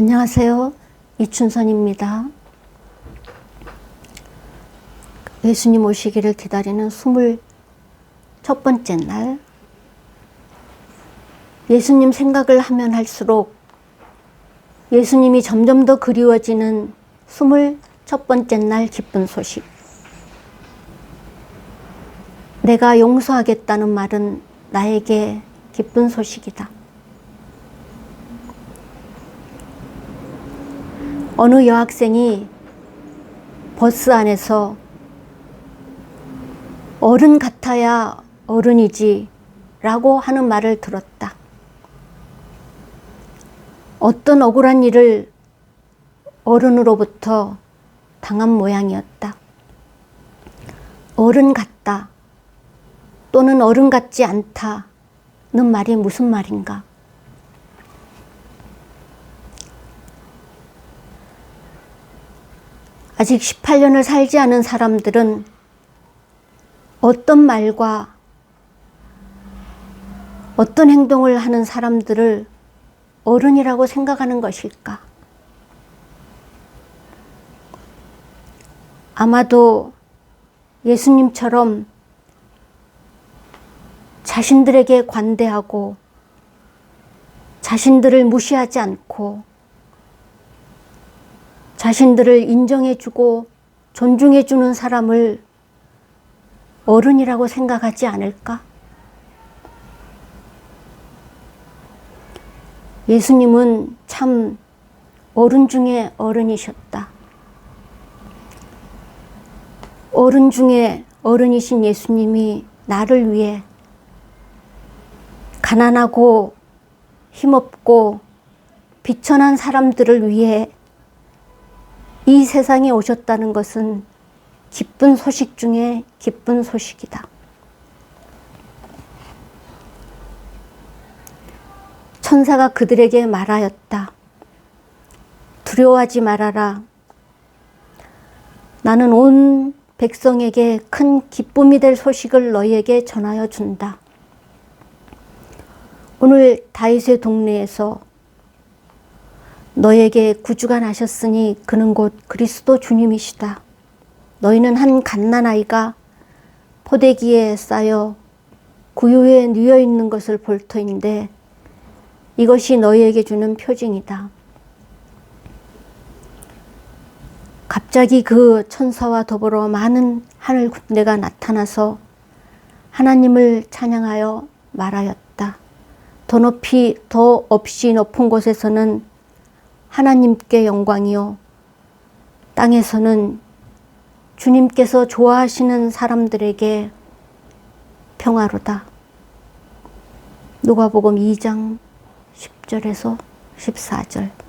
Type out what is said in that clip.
안녕하세요. 이춘선입니다. 예수님 오시기를 기다리는 스물 첫 번째 날. 예수님 생각을 하면 할수록 예수님이 점점 더 그리워지는 스물 첫 번째 날 기쁜 소식. 내가 용서하겠다는 말은 나에게 기쁜 소식이다. 어느 여학생이 버스 안에서 어른 같아야 어른이지 라고 하는 말을 들었다. 어떤 억울한 일을 어른으로부터 당한 모양이었다. 어른 같다 또는 어른 같지 않다는 말이 무슨 말인가? 아직 18년을 살지 않은 사람들은 어떤 말과 어떤 행동을 하는 사람들을 어른이라고 생각하는 것일까? 아마도 예수님처럼 자신들에게 관대하고 자신들을 무시하지 않고 자신들을 인정해주고 존중해주는 사람을 어른이라고 생각하지 않을까? 예수님은 참 어른 중에 어른이셨다. 어른 중에 어른이신 예수님이 나를 위해 가난하고 힘없고 비천한 사람들을 위해 이 세상에 오셨다는 것은 기쁜 소식 중에 기쁜 소식이다. 천사가 그들에게 말하였다. 두려워하지 말아라. 나는 온 백성에게 큰 기쁨이 될 소식을 너희에게 전하여 준다. 오늘 다윗의 동네에서 너에게 구주가 나셨으니 그는 곧 그리스도 주님이시다. 너희는 한 갓난아이가 포대기에 쌓여 구유에 누여 있는 것을 볼 터인데 이것이 너희에게 주는 표징이다. 갑자기 그 천사와 더불어 많은 하늘 군대가 나타나서 하나님을 찬양하여 말하였다. 더 높이 더 없이 높은 곳에서는 하나님께 영광이요 땅에서는 주님께서 좋아하시는 사람들에게 평화로다. 누가복음 2장 10절에서 14절.